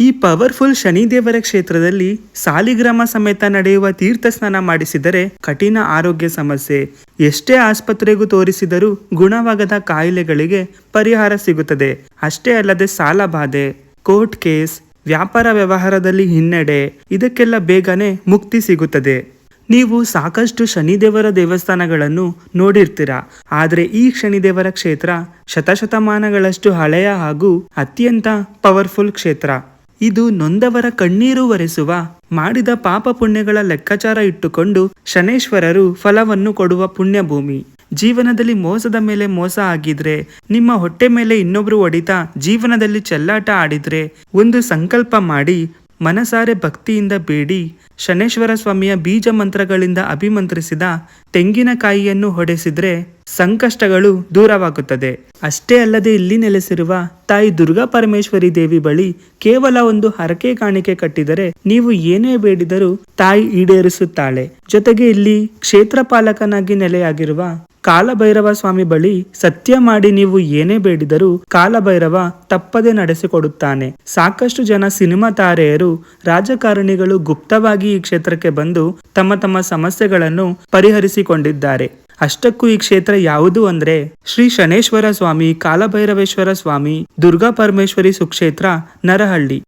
ಈ ಪವರ್ಫುಲ್ ಶನಿದೇವರ ಕ್ಷೇತ್ರದಲ್ಲಿ ಸಾಲಿಗ್ರಾಮ ಸಮೇತ ನಡೆಯುವ ತೀರ್ಥ ಸ್ನಾನ ಮಾಡಿಸಿದರೆ ಕಠಿಣ ಆರೋಗ್ಯ ಸಮಸ್ಯೆ. ಎಷ್ಟೇ ಆಸ್ಪತ್ರೆಗೂ ತೋರಿಸಿದರೂ ಗುಣವಾಗದ ಕಾಯಿಲೆಗಳಿಗೆ ಪರಿಹಾರ ಸಿಗುತ್ತದೆ. ಅಷ್ಟೇ ಅಲ್ಲದೆ ಸಾಲ ಬಾಧೆ. ಕೋರ್ಟ್ ಕೇಸ್, ವ್ಯಾಪಾರ ವ್ಯವಹಾರದಲ್ಲಿ ಹಿನ್ನಡೆ, ಇದಕ್ಕೆಲ್ಲ ಬೇಗನೆ ಮುಕ್ತಿ ಸಿಗುತ್ತದೆ. ನೀವು ಸಾಕಷ್ಟು ಶನಿದೇವರ ದೇವಸ್ಥಾನಗಳನ್ನು ನೋಡಿರ್ತೀರಾ. ಆದರೆ ಈ ಶನಿದೇವರ ಕ್ಷೇತ್ರ ಶತಶತಮಾನಗಳಷ್ಟು ಹಳೆಯ ಹಾಗೂ ಅತ್ಯಂತ ಪವರ್ಫುಲ್ ಕ್ಷೇತ್ರ. ಇದು ನೊಂದವರ ಕಣ್ಣೀರು ಒರೆಸುವ, ಮಾಡಿದ ಪಾಪ ಪುಣ್ಯಗಳ ಲೆಕ್ಕಾಚಾರ ಇಟ್ಟುಕೊಂಡು ಶನೇಶ್ವರರು ಫಲವನ್ನು ಕೊಡುವ ಪುಣ್ಯಭೂಮಿ. ಜೀವನದಲ್ಲಿ ಮೋಸದ ಮೇಲೆ ಮೋಸ ಆಗಿದ್ರೆ, ನಿಮ್ಮ ಹೊಟ್ಟೆ ಮೇಲೆ ಇನ್ನೊಬ್ರು ಒಡಿತ ಜೀವನದಲ್ಲಿ ಚೆಲ್ಲಾಟ ಆಡಿದ್ರೆ, ಒಂದು ಸಂಕಲ್ಪ ಮಾಡಿ ಮನಸಾರೆ ಭಕ್ತಿಯಿಂದ ಬೇಡಿ, ಶನೇಶ್ವರ ಸ್ವಾಮಿಯ ಬೀಜ ಮಂತ್ರಗಳಿಂದ ಅಭಿಮಂತ್ರಿಸಿದ ತೆಂಗಿನಕಾಯಿಯನ್ನು ಹೊಡೆಸಿದ್ರೆ ಸಂಕಷ್ಟಗಳು ದೂರವಾಗುತ್ತದೆ. ಅಷ್ಟೇ ಅಲ್ಲದೆ ಇಲ್ಲಿ ನೆಲೆಸಿರುವ ತಾಯಿ ದುರ್ಗಾ ಪರಮೇಶ್ವರಿ ದೇವಿ ಬಳಿ ಕೇವಲ ಒಂದು ಹರಕೆ ಕಾಣಿಕೆ ಕಟ್ಟಿದರೆ ನೀವು ಏನೇ ಬೇಡಿದರೂ ತಾಯಿ ಈಡೇರಿಸುತ್ತಾಳೆ. ಜೊತೆಗೆ ಇಲ್ಲಿ ಕ್ಷೇತ್ರ ಪಾಲಕನಾಗಿ ನೆಲೆಯಾಗಿರುವ ಕಾಲಭೈರವ ಸ್ವಾಮಿ ಬಳಿ ಸತ್ಯ ಮಾಡಿ ನೀವು ಏನೇ ಬೇಡಿದರೂ ಕಾಲಭೈರವ ತಪ್ಪದೆ ನಡೆಸಿಕೊಡುತ್ತಾನೆ. ಸಾಕಷ್ಟು ಜನ ಸಿನಿಮಾ ತಾರೆಯರು, ರಾಜಕಾರಣಿಗಳು ಗುಪ್ತವಾಗಿ ಈ ಕ್ಷೇತ್ರಕ್ಕೆ ಬಂದು ತಮ್ಮ ತಮ್ಮ ಸಮಸ್ಯೆಗಳನ್ನು ಪರಿಹರಿಸಿಕೊಂಡಿದ್ದಾರೆ. ಅಷ್ಟಕ್ಕೂ ಈ ಕ್ಷೇತ್ರ ಯಾವುದು ಅಂದ್ರೆ ಶ್ರೀ ಶನೇಶ್ವರ ಸ್ವಾಮಿ ಕಾಲಭೈರವೇಶ್ವರ ಸ್ವಾಮಿ ದುರ್ಗಾ ಪರಮೇಶ್ವರಿ ಸುಕ್ಷೇತ್ರ ನರಹಳ್ಳಿ.